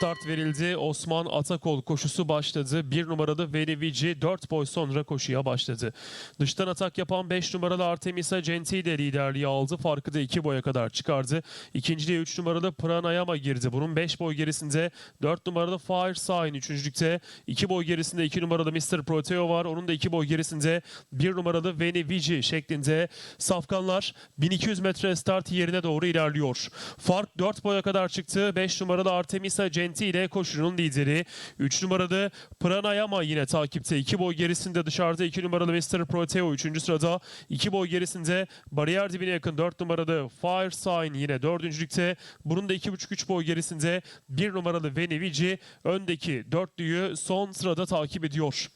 Start verildi. Osman Atakol koşusu başladı. Bir numaralı Veli Vici 4 boy sonra koşuya başladı. Dıştan atak yapan 5 numaralı Artemisa Gentile liderliği aldı. Farkı da 2 boya kadar çıkardı. İkinciliğe 3 numaralı Pranayama girdi. Bunun 5 boy gerisinde 4 numaralı Fire Sign. Üçüncülükte 2 boy gerisinde 2 numaralı Mr. Proteo var. Onun da 2 boy gerisinde 1 numaralı Veni Vici şeklinde safkanlar 1200 metre start yerine doğru ilerliyor. Fark 4 boya kadar çıktı. 5 numaralı Artemisa Gentile koşunun lideri. 3 numaralı Pranayama yine takipte. 2 boy gerisinde dışarıda 2 numaralı Mr. Proteo 3. sırada. 2 boy gerisinde bariyer dibine yakın 4 numaralı Fire Sign yine 4. lükte. Bunun da 2,5-3 boy gerisinde 1 numaralı Veni Vici öndeki dörtlüyü son sırada takip ediyor.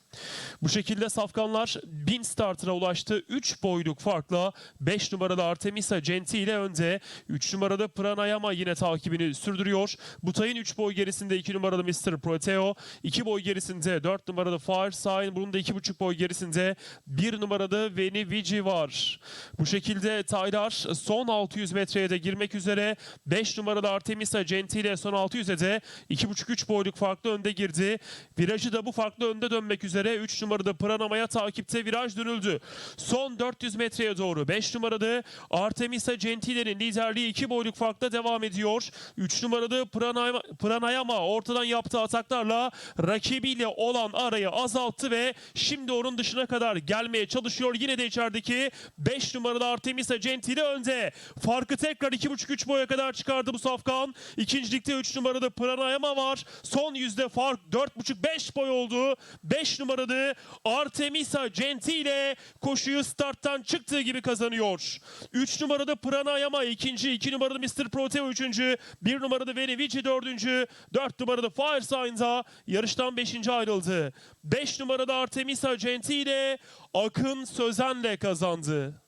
Bu şekilde safkanlar 1000 startına ulaştı. 3 boyluk farkla 5 numaralı Artemisa Gentile önde. 3 numaralı Pranayama yine takibini sürdürüyor. Butay'ın 3 boy gerisinde 2 numaralı Mr. Proteo. 2 boy gerisinde 4 numaralı Fire Sign. Bunun da 2,5 boy gerisinde 1 numaralı Veni Vici var. Bu şekilde Taylar son 600 metreye de girmek üzere. 5 numaralı Artemisa Gentile son 600'e de 2,5-3 boyluk farklı önde girdi. Virajı da bu farklı önde dönmek üzere. 3 numarada Pranama'ya takipte viraj dönüldü. Son 400 metreye doğru 5 numaralı Artemisa Gentile'nin liderliği 2 boyluk farkla devam ediyor. 3 numaralı Pranayama, Pranayama ortadan yaptığı ataklarla rakibiyle olan arayı azalttı ve şimdi onun dışına kadar gelmeye çalışıyor. Yine de içerideki 5 numaralı Artemisa Gentile önde. Farkı tekrar 2,5-3 boya kadar çıkardı bu safkan. İkincilikte 3 numaralı Pranayama var. Son yüzde fark 4,5-5 boy oldu. 5 numaralı Artemisa Gentile koşuyu starttan çıktığı gibi kazanıyor. 3 numarada Pranayama ikinci, 2 numaralı Mr. Proteo üçüncü, 1 numarada Veni Vici dördüncü, 4 numarada Fire Signs'a yarıştan 5. ayrıldı. 5 numarada Artemisa Gentile Akın Sözen'le kazandı.